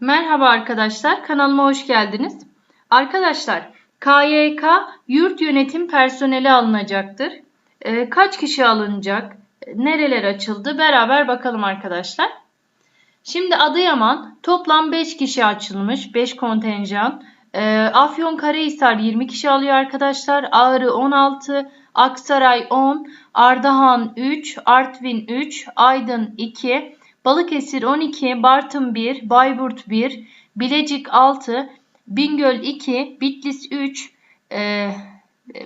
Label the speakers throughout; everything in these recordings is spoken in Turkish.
Speaker 1: Merhaba arkadaşlar, kanalıma hoş geldiniz. Arkadaşlar, KYK yurt yönetim personeli alınacaktır. Ee, kaç kişi alınacak? Nereler açıldı? Beraber bakalım arkadaşlar. Şimdi Adıyaman toplam 5 kişi açılmış. 5 kontenjan. Ee, Afyonkarahisar 20 kişi alıyor arkadaşlar. Ağrı 16, Aksaray 10, Ardahan 3, Artvin 3, Aydın 2, Balıkesir 12, Bartın 1, Bayburt 1, Bilecik 6, Bingöl 2, Bitlis 3, e,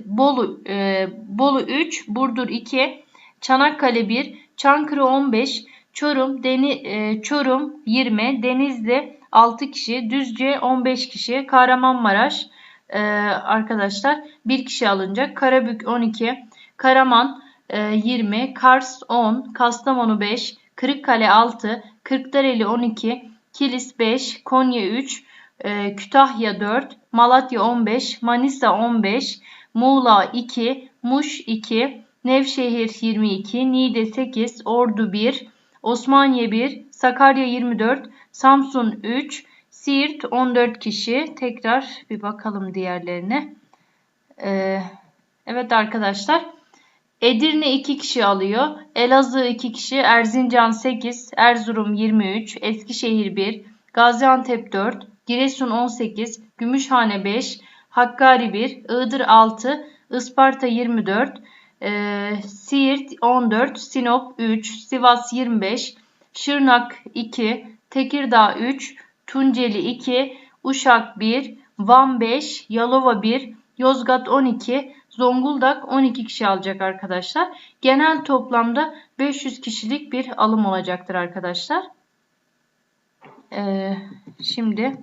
Speaker 1: Bolu, e, Bolu 3, Burdur 2, Çanakkale 1, Çankırı 15, Çorum, Deni, e, Çorum 20, Denizli 6 kişi, Düzce 15 kişi, Kahramanmaraş e, arkadaşlar 1 kişi alınacak, Karabük 12, Karaman e, 20, Kars 10, Kastamonu 5, Kırıkkale 6, Kırklareli 12, Kilis 5, Konya 3, e, Kütahya 4, Malatya 15, Manisa 15, Muğla 2, Muş 2, Nevşehir 22, Niğde 8, Ordu 1, Osmaniye 1, Sakarya 24, Samsun 3, Siirt 14 kişi. Tekrar bir bakalım diğerlerine. Ee, evet arkadaşlar. Edirne 2 kişi alıyor. Elazığ 2 kişi. Erzincan 8. Erzurum 23. Eskişehir 1. Gaziantep 4. Giresun 18. Gümüşhane 5. Hakkari 1. Iğdır 6. Isparta 24. E, Siirt 14. Sinop 3. Sivas 25. Şırnak 2. Tekirdağ 3. Tunceli 2. Uşak 1. Van 5. Yalova 1. Yozgat 12. Zonguldak 12 kişi alacak arkadaşlar. Genel toplamda 500 kişilik bir alım olacaktır arkadaşlar. Ee, şimdi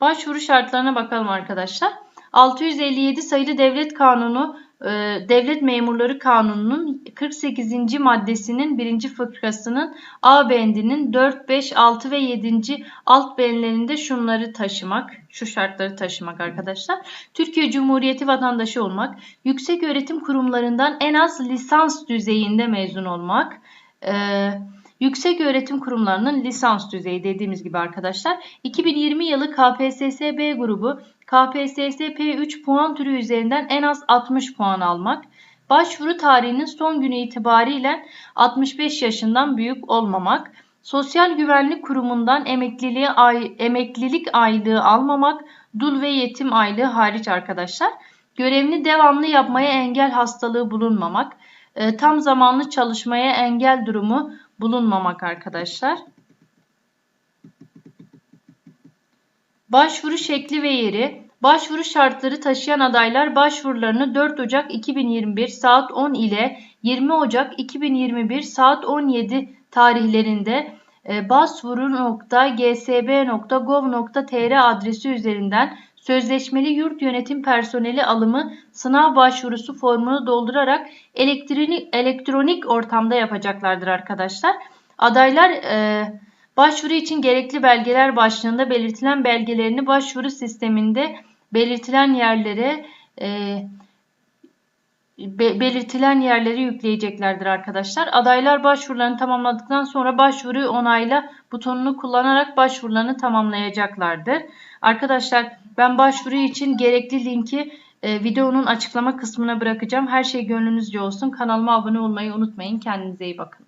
Speaker 1: başvuru şartlarına bakalım arkadaşlar. 657 sayılı devlet kanunu devlet memurları kanununun 48. maddesinin 1. fıkrasının A bendinin 4, 5, 6 ve 7. alt benlerinde şunları taşımak, şu şartları taşımak arkadaşlar. Türkiye Cumhuriyeti vatandaşı olmak, yüksek öğretim kurumlarından en az lisans düzeyinde mezun olmak, eee Yüksek öğretim kurumlarının lisans düzeyi dediğimiz gibi arkadaşlar. 2020 yılı KPSS B grubu KPSS P3 puan türü üzerinden en az 60 puan almak. Başvuru tarihinin son günü itibariyle 65 yaşından büyük olmamak. Sosyal Güvenlik Kurumu'ndan emekliliği, ay, emeklilik aylığı almamak, dul ve yetim aylığı hariç arkadaşlar. Görevini devamlı yapmaya engel hastalığı bulunmamak, e, tam zamanlı çalışmaya engel durumu bulunmamak arkadaşlar. Başvuru şekli ve yeri Başvuru şartları taşıyan adaylar başvurularını 4 Ocak 2021 saat 10 ile 20 Ocak 2021 saat 17 tarihlerinde e, başvuru.gsb.gov.tr adresi üzerinden sözleşmeli yurt yönetim personeli alımı sınav başvurusu formunu doldurarak elektronik, elektronik ortamda yapacaklardır arkadaşlar. Adaylar e, başvuru için gerekli belgeler başlığında belirtilen belgelerini başvuru sisteminde belirtilen yerlere e, belirtilen yerleri yükleyeceklerdir arkadaşlar. Adaylar başvurularını tamamladıktan sonra başvuru onayla butonunu kullanarak başvurularını tamamlayacaklardır. Arkadaşlar ben başvuru için gerekli linki e, videonun açıklama kısmına bırakacağım. Her şey gönlünüzce olsun. Kanalıma abone olmayı unutmayın. Kendinize iyi bakın.